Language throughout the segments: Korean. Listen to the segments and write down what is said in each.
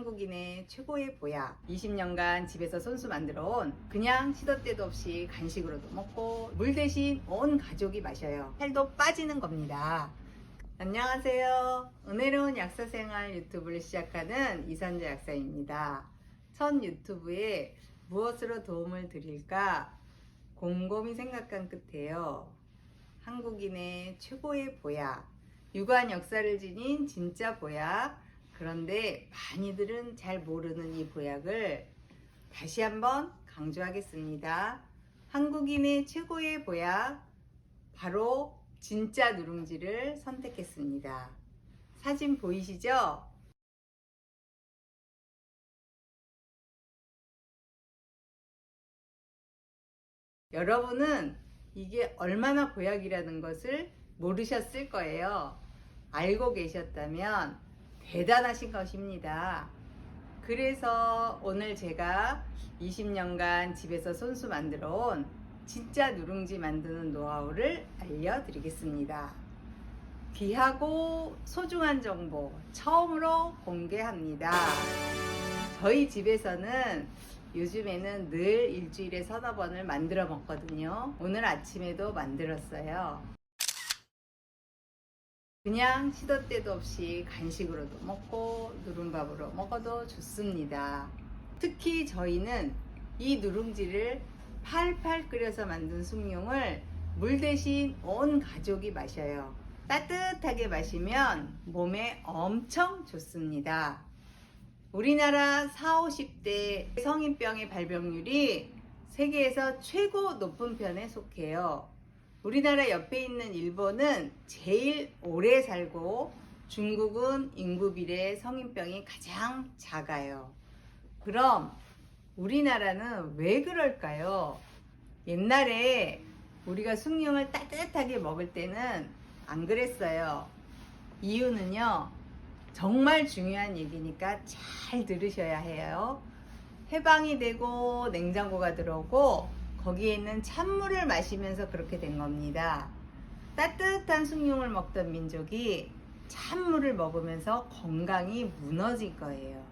한국인의 최고의 보약. 20년간 집에서 손수 만들어 온 그냥 시도 때도 없이 간식으로도 먹고 물 대신 온 가족이 마셔요. 살도 빠지는 겁니다. 안녕하세요. 은혜로운 약사생활 유튜브를 시작하는 이선재 약사입니다. 첫 유튜브에 무엇으로 도움을 드릴까 곰곰이 생각한 끝에요. 한국인의 최고의 보약. 유관 역사를 지닌 진짜 보약. 그런데 많이들은 잘 모르는 이 보약을 다시 한번 강조하겠습니다. 한국인의 최고의 보약. 바로 진짜 누룽지를 선택했습니다. 사진 보이시죠? 여러분은 이게 얼마나 보약이라는 것을 모르셨을 거예요. 알고 계셨다면 대단하신 것입니다. 그래서 오늘 제가 20년간 집에서 손수 만들어 온 진짜 누룽지 만드는 노하우를 알려드리겠습니다. 귀하고 소중한 정보 처음으로 공개합니다. 저희 집에서는 요즘에는 늘 일주일에 서너 번을 만들어 먹거든요. 오늘 아침에도 만들었어요. 그냥 시도 때도 없이 간식으로도 먹고 누룽밥으로 먹어도 좋습니다. 특히 저희는 이 누룽지를 팔팔 끓여서 만든 숭늉을 물 대신 온 가족이 마셔요. 따뜻하게 마시면 몸에 엄청 좋습니다. 우리나라 40, 50대 성인병의 발병률이 세계에서 최고 높은 편에 속해요. 우리나라 옆에 있는 일본은 제일 오래 살고 중국은 인구 비례 성인병이 가장 작아요. 그럼 우리나라는 왜 그럴까요? 옛날에 우리가 숭늉을 따뜻하게 먹을 때는 안 그랬어요. 이유는요. 정말 중요한 얘기니까 잘 들으셔야 해요. 해방이 되고 냉장고가 들어오고 거기에 있는 찬물을 마시면서 그렇게 된 겁니다. 따뜻한 숭늉을 먹던 민족이 찬물을 먹으면서 건강이 무너질 거예요.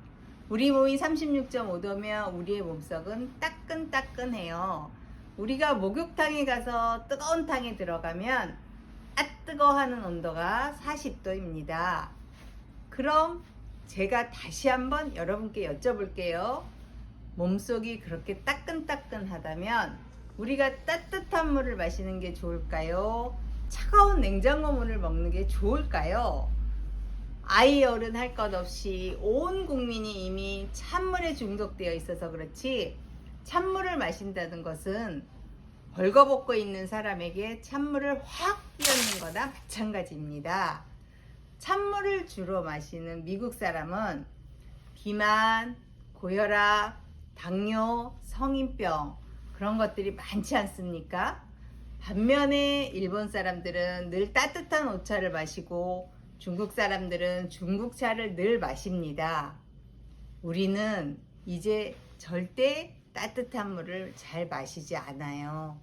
우리 몸이 36.5도면 우리의 몸속은 따끈따끈해요. 우리가 목욕탕에 가서 뜨거운 탕에 들어가면 아 뜨거 하는 온도가 40도입니다. 그럼 제가 다시 한번 여러분께 여쭤볼게요. 몸속이 그렇게 따끈따끈하다면 우리가 따뜻한 물을 마시는 게 좋을까요? 차가운 냉장고 물을 먹는 게 좋을까요? 아이 어른 할 것 없이 온 국민이 이미 찬물에 중독되어 있어서 그렇지 찬물을 마신다는 것은 벌거벗고 있는 사람에게 찬물을 확 끼얹는 거나 마찬가지입니다. 찬물을 주로 마시는 미국 사람은 비만, 고혈압, 당뇨, 성인병 그런 것들이 많지 않습니까? 반면에 일본 사람들은 늘 따뜻한 오차를 마시고 중국 사람들은 중국차를 늘 마십니다. 우리는 이제 절대 따뜻한 물을 잘 마시지 않아요.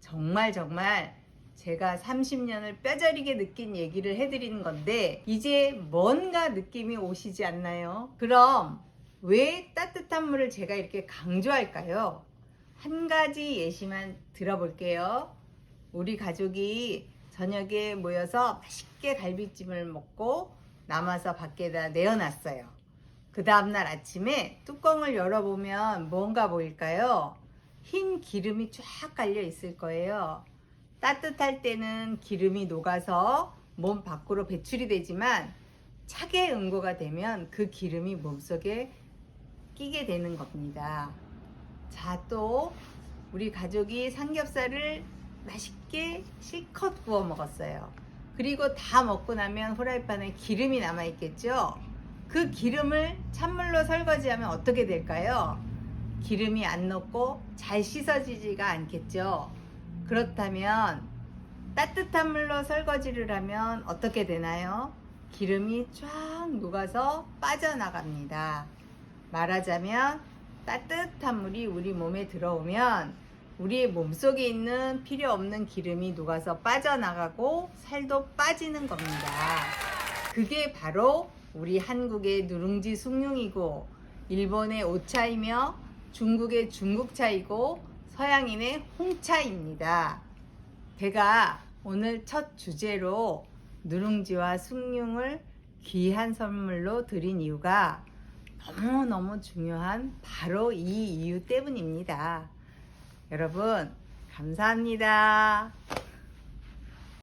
정말 정말 제가 30년을 뼈저리게 느낀 얘기를 해드리는 건데 이제 뭔가 느낌이 오시지 않나요? 그럼 왜 따뜻한 물을 제가 이렇게 강조할까요? 한 가지 예시만 들어볼게요. 우리 가족이 저녁에 모여서 맛있게 갈비찜을 먹고 남아서 밖에다 내어놨어요. 그 다음날 아침에 뚜껑을 열어보면 뭔가 보일까요? 흰 기름이 쫙 깔려 있을 거예요. 따뜻할 때는 기름이 녹아서 몸 밖으로 배출이 되지만 차게 응고가 되면 그 기름이 몸속에 끼게 되는 겁니다. 자, 또 우리 가족이 삼겹살을 맛있게 실컷 구워 먹었어요. 그리고 다 먹고 나면 후라이팬에 기름이 남아 있겠죠? 그 기름을 찬물로 설거지하면 어떻게 될까요? 기름이 안 녹고 잘 씻어지지가 않겠죠? 그렇다면 따뜻한 물로 설거지를 하면 어떻게 되나요? 기름이 쫙 녹아서 빠져나갑니다. 말하자면 따뜻한 물이 우리 몸에 들어오면 우리의 몸속에 있는 필요 없는 기름이 녹아서 빠져나가고 살도 빠지는 겁니다. 그게 바로 우리 한국의 누룽지 숭늉이고 일본의 오차이며 중국의 중국차이고 서양인의 홍차입니다. 제가 오늘 첫 주제로 누룽지와 숭늉을 귀한 선물로 드린 이유가 너무너무 중요한 바로 이 이유 때문입니다. 여러분, 감사합니다.